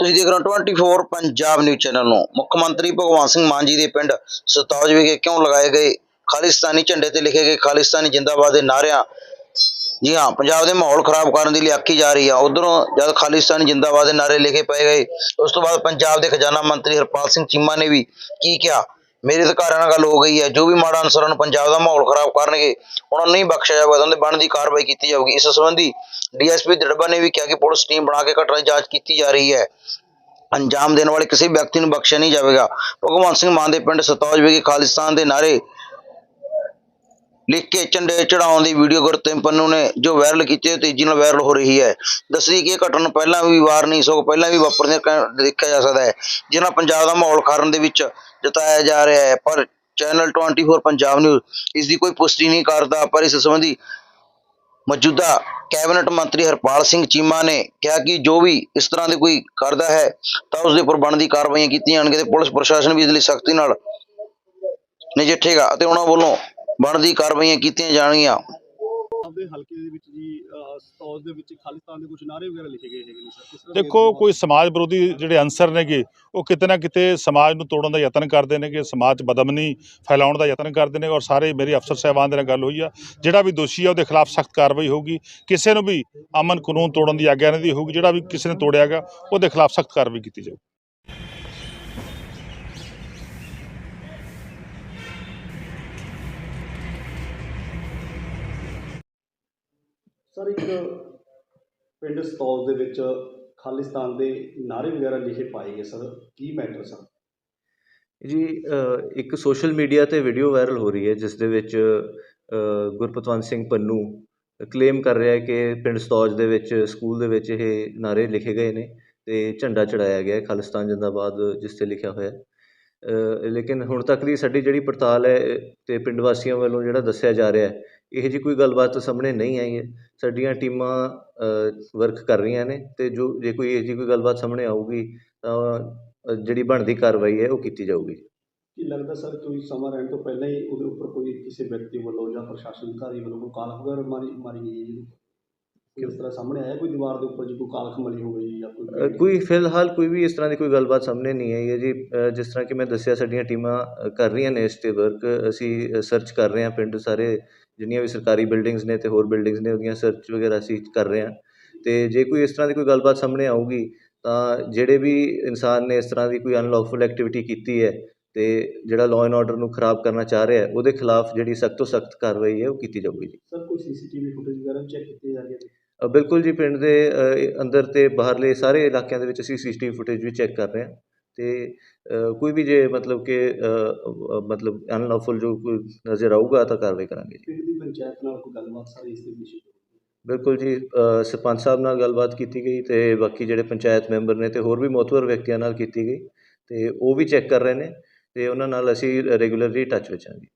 ਤੁਸੀਂ ਦੇਖ ਰਹੇ ਹੋ 24 ਪੰਜਾਬ ਨਿਊਜ਼ ਚੈਨਲ ਨੂੰ। ਮੁੱਖ ਮੰਤਰੀ ਭਗਵੰਤ ਸਿੰਘ ਮਾਨ ਜੀ ਦੇ ਪਿੰਡ ਸਤੌਜ ਵਿਖੇ ਕਿਉਂ ਲਗਾਏ ਗਏ ਖਾਲਿਸਤਾਨੀ ਝੰਡੇ ਤੇ ਲਿਖੇ ਗਏ ਖਾਲਿਸਤਾਨੀ ਜਿੰਦਾਬਾਦ ਦੇ ਨਾਅਰਿਆਂ? ਜੀ ਹਾਂ, ਪੰਜਾਬ ਦੇ ਮਾਹੌਲ ਖਰਾਬ ਕਰਨ ਦੀ ਲਈ ਆਖੀ ਜਾ ਰਹੀ ਆ। ਉਧਰੋਂ ਜਦ ਖਾਲਿਸਤਾਨੀ ਜਿੰਦਾਬਾਦ ਦੇ ਨਾਅਰੇ ਲਿਖੇ ਪਏ ਗਏ, ਉਸ ਤੋਂ ਬਾਅਦ ਪੰਜਾਬ ਦੇ ਖਜ਼ਾਨਾ ਮੰਤਰੀ ਹਰਪਾਲ ਸਿੰਘ ਚੀਮਾ ਨੇ ਵੀ ਕੀ ਕਿਹਾ? ਮੇਰੇ ਅਧਿਕਾਰਾਂ ਨਾਲ ਗੱਲ ਹੋ ਗਈ ਹੈ, ਜੋ ਵੀ ਮਾੜਾ ਅਨਸਰਾਂ ਨੂੰ ਪੰਜਾਬ ਦਾ ਮਾਹੌਲ ਖਰਾਬ ਕਰਨਗੇ, ਉਹਨਾਂ ਨੂੰ ਨਹੀਂ ਬਖਸ਼ਿਆ ਜਾਵੇਗਾ ਉਹਨਾਂ ਦੇ ਬਣਦੀ ਕਾਰਵਾਈ ਕੀਤੀ ਜਾਵੇਗੀ। ਇਸ ਸੰਬੰਧੀ ਡੀਐਸਪੀ ਦੜਬਾ ਨੇ ਵੀ ਕਿਹਾ ਕਿ ਪੁਲਿਸ ਟੀਮ ਬਣਾ ਕੇ ਘਟਨਾ ਦੀ ਜਾਂਚ ਕੀਤੀ ਜਾ ਰਹੀ ਹੈ। ਅੰਜਾਮ ਦੇਣ ਵਾਲੇ ਕਿਸੇ ਵਿਅਕਤੀ ਨੂੰ ਬਖਸ਼ਿਆ ਨਹੀਂ ਜਾਵੇਗਾ। ਭਗਵੰਤ ਸਿੰਘ ਮਾਨ ਦੇ ਪਿੰਡ ਸਤੌਜ ਵਿਖੇ ਖਾਲਿਸਤਾਨ ਦੇ ਨਾਅਰੇ ਲਿਖ ਕੇ ਝੰਡੇ ਚੜਾਉਣ ਦੀ ਵੀਡੀਓ ਗੁਰਤੇਮ ਪੰਨੂ ਨੇ ਜੋ ਵਾਇਰਲ ਕੀਤੀ ਹੈ ਤੇਜ਼ੀ ਨਾਲ ਵਾਇਰਲ ਹੋ ਰਹੀ ਹੈ। ਦੱਸਦੀ ਕਿ ਇਹ ਘਟਨਾ ਪਹਿਲਾਂ ਵੀ ਵਾਰ ਨਹੀਂ, ਸਗੋਂ ਪਹਿਲਾਂ ਵੀ ਵਾਪਰਦੇ ਦੇਖਿਆ ਜਾ ਸਕਦਾ ਹੈ। ਜਿਹਨਾਂ ਪੰਜਾਬ ਦਾ ਮਾਹੌਲ ਖਾਰਨ ਦੇ ਵਿੱਚ ਜਤਾਇਆ ਜਾ ਰਿਹਾ ਹੈ। ਪਰ ਚੈਨਲ 24 ਪੰਜਾਬ ਨਿਊਜ਼ ਇਸ ਦੀ ਕੋਈ ਪੁਸ਼ਟੀ ਨਹੀਂ ਕਰਦਾ, ਪਰ ਇਸ ਸੰਬੰਧੀ ਮੌਜੂਦਾ ਕੈਬਨਿਟ ਮੰਤਰੀ ਹਰਪਾਲ ਸਿੰਘ ਚੀਮਾ ਨੇ ਕਿਹਾ ਕਿ ਜੋ ਵੀ ਇਸ ਤਰ੍ਹਾਂ ਦੇ ਕੋਈ ਕਰਦਾ ਹੈ, ਤਾਂ ਉਸ ਦੇ ਉੱਪਰ ਬਣਦੀ ਕਾਰਵਾਈਆਂ ਕੀਤੀਆਂ ਜਾਣਗੀਆਂ ਤੇ ਪੁਲਿਸ ਪ੍ਰਸ਼ਾਸਨ ਵੀ ਇਸ ਲਈ ਸਖਤੀ ਨਾਲ ਨਜਿੱਠੇਗਾ ਅਤੇ ਉਹਨਾਂ ਵੱਲੋਂ ਬਣਦੀ ਕਾਰਵਾਈਆਂ ਕੀਤੀਆਂ ਜਾਣਗੀਆਂ। ਆਪਦੇ ਹਲਕੇ ਦੇ ਵਿੱਚ ਜੀ ਅਹ, ਸਤੌਜ ਦੇ ਵਿੱਚ ਖਾਲਿਸਤਾਨ ਦੇ ਕੁਝ ਨਾਅਰੇ ਵਗੈਰਾ ਲਿਖੇ ਗਏ ਹੈਗੇ ਨੇ ਸਰ ਕਿਸ ਤਰ੍ਹਾਂ ਦੇਖੋ? ਕੋਈ ਸਮਾਜ ਵਿਰੋਧੀ ਜਿਹੜੇ ਅਨਸਰ ਨੇਗੇ ਉਹ ਕਿਤੇ ਨਾ ਕਿਤੇ ਸਮਾਜ ਨੂੰ ਤੋੜਨ ਦਾ ਯਤਨ ਕਰਦੇ ਨੇਗੇ ਸਮਾਜ 'ਚ ਬਦਮਨੀ ਫੈਲਾਉਣ ਦਾ ਯਤਨ ਕਰਦੇ ਨੇ ਔਰ ਸਾਰੇ ਮੇਰੇ ਅਫਸਰ ਸਾਹਿਬਾਨ ਦੇ ਨਾਲ ਗੱਲ ਹੋਈ ਆ। ਜਿਹੜਾ ਵੀ ਦੋਸ਼ੀ ਆ ਉਹਦੇ ਖਿਲਾਫ ਸਖਤ ਕਾਰਵਾਈ ਹੋਊਗੀ। ਕਿਸੇ ਨੂੰ ਵੀ ਅਮਨ ਕਾਨੂੰਨ ਤੋੜਨ ਦੀ ਆਗਿਆ ਨਹੀਂ ਦੀ ਹੋਊਗੀ ਜਿਹੜਾ ਵੀ ਕਿਸੇ ਨੇ ਤੋੜਿਆਗਾ ਉਹਦੇ ਖਿਲਾਫ ਸਖਤ ਕਾਰਵਾਈ ਕੀਤੀ ਜਾਊ। ਸਰ ਇੱਕ ਪਿੰਡ ਸਤੌਜ ਦੇ ਵਿੱਚ ਖਾਲਿਸਤਾਨ ਦੇ ਨਾਅਰੇ ਵਗੈਰਾ ਲਿਖੇ ਪਾਏ ਗਏ ਸਰ। ਕੀ ਮੈਟਰ ਸਰ? ਜੀ ਇੱਕ ਸੋਸ਼ਲ ਮੀਡੀਆ ਤੇ ਵੀਡੀਓ ਵਾਇਰਲ ਹੋ ਰਹੀ ਹੈ ਜਿਸ ਦੇ ਵਿੱਚ ਗੁਰਪਤਵੰਤ ਸਿੰਘ ਪੰਨੂ ਕਲੇਮ ਕਰ ਰਿਹਾ ਹੈ ਕਿ ਪਿੰਡ ਸਤੌਜ ਦੇ ਵਿੱਚ ਸਕੂਲ ਦੇ ਵਿੱਚ ਇਹ ਨਾਅਰੇ ਲਿਖੇ ਗਏ ਨੇ ਤੇ ਝੰਡਾ ਚੜਾਇਆ ਗਿਆ ਹੈ ਖਾਲਿਸਤਾਨ ਜਿੰਦਾਬਾਦ ਜਿਸ ਤੇ ਲਿਖਿਆ ਹੋਇਆ ਹੈ। ਲੇਕਿਨ ਹੁਣ ਤੱਕ ਦੀ ਸਾਡੀ ਜਿਹੜੀ ਪੜਤਾਲ ਹੈ ਅ, ਤੇ ਪਿੰਡ ਵਾਸੀਆਂ ਵੱਲੋਂ ਜਿਹੜਾ ਦੱਸਿਆ ਜਾ ਰਿਹਾ ਹੈ ਇਹ ਜੀ ਕੋਈ ਗੱਲਬਾਤ ਸਾਹਮਣੇ ਨਹੀਂ ਆਈ ਹੈ। ਸਾਡੀਆਂ ਟੀਮਾਂ ਵਰਕ ਕਰ ਰਹੀਆਂ ਨੇ ਤੇ ਜੋ ਜੇ ਕੋਈ ਇਹ ਜੀ ਕੋਈ ਗੱਲਬਾਤ ਸਾਹਮਣੇ ਆਊਗੀ ਤਾਂ ਜਿਹੜੀ ਬਣਦੀ ਕਾਰਵਾਈ ਹੈ ਉਹ ਕੀਤੀ ਜਾਊਗੀ। ਕੀ ਲੱਗਦਾ ਸਰ ਕੋਈ ਸਮਾਂ ਰਹਿਣ ਤੋਂ ਪਹਿਲਾਂ ਹੀ ਉਹਦੇ ਉੱਪਰ ਕੋਈ ਕਿਸੇ ਵਿਅਕਤੀ ਵੱਲੋਂ ਜਾਂ ਪ੍ਰਸ਼ਾਸਨ ਅਧਿਕਾਰੀ ਵੱਲੋਂ ਕੋਈ ਕਾਲਖ ਵਗੈਰਾ ਮਾਰੀ ਮਾਰੀ ਗਈ ਹੈ ਜੀ? ਕਿਸ ਤਰ੍ਹਾਂ ਸਾਹਮਣੇ ਆਇਆ ਕੋਈ ਦੀਵਾਰ ਦੇ ਉੱਪਰ ਜੀ ਕੋਈ ਕਾਲਖ ਮਲੀ ਹੋ ਗਈ ਜਾਂ ਕੋਈ ਕੋਈ ਫਿਲਹਾਲ ਕੋਈ ਵੀ ਇਸ ਤਰ੍ਹਾਂ ਦੀ ਕੋਈ ਗੱਲਬਾਤ ਸਾਹਮਣੇ ਨਹੀਂ ਆਈ ਹੈ ਜੀ। ਜਿਸ ਤਰ੍ਹਾਂ ਕਿ ਮੈਂ ਦੱਸਿਆ ਸਾਡੀਆਂ ਟੀਮਾਂ ਕਰ ਰਹੀਆਂ ਨੇ ਇਸ ਤੇ ਵਰਕ ਅਸੀਂ ਸਰਚ ਕਰ ਰਹੇ ਹਾਂ ਪਿੰਡ ਸਾਰੇ। ਜਿੰਨੀਆਂ ਵੀ ਸਰਕਾਰੀ ਬਿਲਡਿੰਗਸ ਨੇ ਤੇ ਹੋਰ ਬਿਲਡਿੰਗਸ ਨੇ ਉਹਦੀਆਂ ਸਰਚ ਵਗੈਰਾ ਅਸੀਂ ਕਰ ਰਹੇ ਹਾਂ। ਤੇ ਜੇ ਕੋਈ ਇਸ ਤਰ੍ਹਾਂ ਦੀ ਕੋਈ ਗੱਲਬਾਤ ਸਾਹਮਣੇ ਆਊਗੀ ਤਾਂ ਜਿਹੜੇ ਵੀ ਇਨਸਾਨ ਨੇ ਇਸ ਤਰ੍ਹਾਂ ਦੀ ਕੋਈ ਅਨਲੌਫੁਲ ਐਕਟੀਵਿਟੀ ਕੀਤੀ ਹੈ ਤੇ ਜਿਹੜਾ ਲਾਅ ਐਂਡ ਆਰਡਰ ਨੂੰ ਖਰਾਬ ਕਰਨਾ ਚਾਹ ਰਿਹਾ ਹੈ ਉਹਦੇ ਖਿਲਾਫ ਜਿਹੜੀ ਸਖਤ ਤੋਂ ਸਖਤ ਕਾਰਵਾਈ ਹੈ ਉਹ ਕੀਤੀ ਜਾਊਗੀ ਜੀ। ਸਰ ਕੋਈ ਸੀਸੀਟੀਵੀ ਫੁਟੇਜ ਵਗੈਰਾ ਚੈੱਕ ਕੀਤੇ ਜਾ ਰਹੇ ਅ, ਬਿਲਕੁਲ ਜੀ ਪਿੰਡ ਦੇ ਅੰਦਰ ਤੇ ਬਾਹਰਲੇ ਸਾਰੇ ਇਲਾਕਿਆਂ ਦੇ ਵਿੱਚ ਅਸੀਂ ਸੀਸੀਟੀਵੀ ਫੁਟੇਜ ਵੀ ਚੈੱਕ ਕਰ ਰਹੇ ਹਾਂ। ਤੇ ਕੋਈ ਵੀ ਜੇ ਮਤਲਬ ਕਿ ਮਤਲਬ ਅਨਲੌਫੁਲ ਜੋ ਕੋਈ ਨਜ਼ਰ ਆਊਗਾ ਤਾਂ ਕਾਰਵਾਈ ਕਰਾਂਗੇ ਜੀ। ਪੰਚਾਇਤ ਨਾਲ ਕੋਈ ਗੱਲਬਾਤ ਸਰ ਇਸ ਦੇ ਵਿਸ਼ੇ ਬਿਲਕੁਲ ਜੀ ਸਰਪੰਚ ਸਾਹਿਬ ਨਾਲ ਗੱਲਬਾਤ ਕੀਤੀ ਗਈ ਤੇ ਬਾਕੀ ਜਿਹੜੇ ਪੰਚਾਇਤ ਮੈਂਬਰ ਨੇ ਤੇ ਹੋਰ ਵੀ ਮੋਤਵਰ ਵਿਅਕਤੀਆਂ ਨਾਲ ਕੀਤੀ ਗਈ ਤੇ ਉਹ ਵੀ ਚੈੱਕ ਕਰ ਰਹੇ ਨੇ ਤੇ ਉਹਨਾਂ ਨਾਲ ਅਸੀਂ ਰੈਗੂਲਰਲੀ ਟੱਚ ਵਿੱਚ ਹਾਂ ਜੀ।